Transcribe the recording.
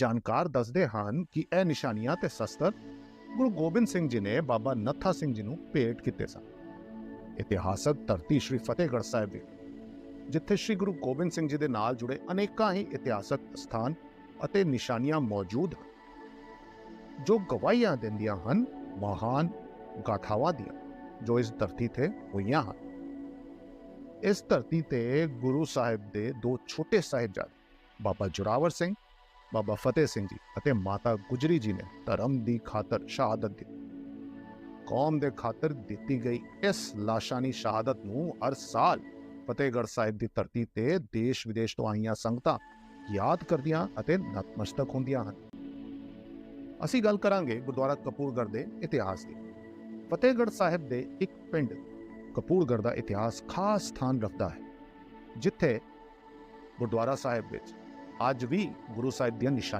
ਜਾਣਕਾਰ ਦੱਸਦੇ ਹਨ ਕਿ ਇਹ ਨਿਸ਼ਾਨੀਆਂ ਤੇ ਸ਼ਸਤਰ ਗੁਰੂ ਗੋਬਿੰਦ ਸਿੰਘ ਜੀ ਨੇ ਬਾਬਾ ਨੱਥਾ ਸਿੰਘ ਜੀ ਨੂੰ ਭੇਟ ਕੀਤੇ ਸਨ। ਇਤਿਹਾਸਕ ਧਰਤੀ ਸ੍ਰੀ ਫਤਿਹਗੜ੍ਹ ਸਾਹਿਬ ਦੀ ਜਿੱਥੇ ਸ੍ਰੀ ਗੁਰੂ ਗੋਬਿੰਦ ਸਿੰਘ ਜੀ ਦੇ ਨਾਲ ਜੁੜੇ ਅਨੇਕਾਂ ਹੀ ਇਤਿਹਾਸਕ ਸਥਾਨ ਅਤੇ ਨਿਸ਼ਾਨੀਆਂ ਮੌਜੂਦ ਹਨ, ਜੋ ਗਵਾਹੀਆਂ ਦਿੰਦੀਆਂ ਹਨ ਮਹਾਨ ਗਾਥਾਵਾਂ ਦੀਆਂ, ਜੋ ਇਸ ਧਰਤੀ ਤੇ ਹੋਈਆਂ ਹਨ। ਇਸ ਧਰਤੀ ਤੇ ਗੁਰੂ ਸਾਹਿਬ ਦੇ ਦੋ ਛੋਟੇ ਸਾਹਿਬਜ਼ਾਦੇ, ਬਾਬਾ ਜੁਰਾਵਰ ਸਿੰਘ ਬਾਬਾ ਫਤਿਹ ਸਿੰਘ ਜੀ ਅਤੇ ਮਾਤਾ ਗੁਜਰੀ ਜੀ ਨੇ ਧਰਮ ਦੀ ਖਾਤਰ ਸ਼ਹਾਦਤ ਦਿੱਤੀ। ਕੌਮ ਦੇ ਖਾਤਰ ਦਿੱਤੀ ਗਈ ਇਸ ਲਾਸ਼ਾਨੀ ਸ਼ਹਾਦਤ ਨੂੰ ਹਰ ਸਾਲ ਫਤਿਹਗੜ੍ਹ ਸਾਹਿਬ ਦੀ ਧਰਤੀ ਤੇ ਦੇਸ਼ ਵਿਦੇਸ਼ ਤੋਂ ਆਈਆਂ ਸੰਗਤਾਂ ਯਾਦ ਕਰਦੀਆਂ ਅਤੇ ਨਤਮਸਤਕ ਹੁੰਦੀਆਂ ਹਨ। ਅਸੀਂ ਗੱਲ ਕਰਾਂਗੇ ਗੁਰਦੁਆਰਾ ਕਪੂਰਗੜ੍ਹ ਦੇ ਇਤਿਹਾਸ ਦੀ। ਫਤਿਹਗੜ੍ਹ ਸਾਹਿਬ ਦੇ ਇੱਕ ਪਿੰਡ ਕਪੂਰਗੜ੍ਹ ਦਾ ਇਤਿਹਾਸ ਖਾਸ ਸਥਾਨ ਰੱਖਦਾ ਹੈ, ਜਿੱਥੇ ਗੁਰਦੁਆਰਾ ਸਾਹਿਬ ਵਿੱਚ ਅੱਜ ਵੀ ਗੁਰੂ ਸਾਹਿਬ ਦੀਆਂ ਨਿਸ਼ਾਨੀਆਂ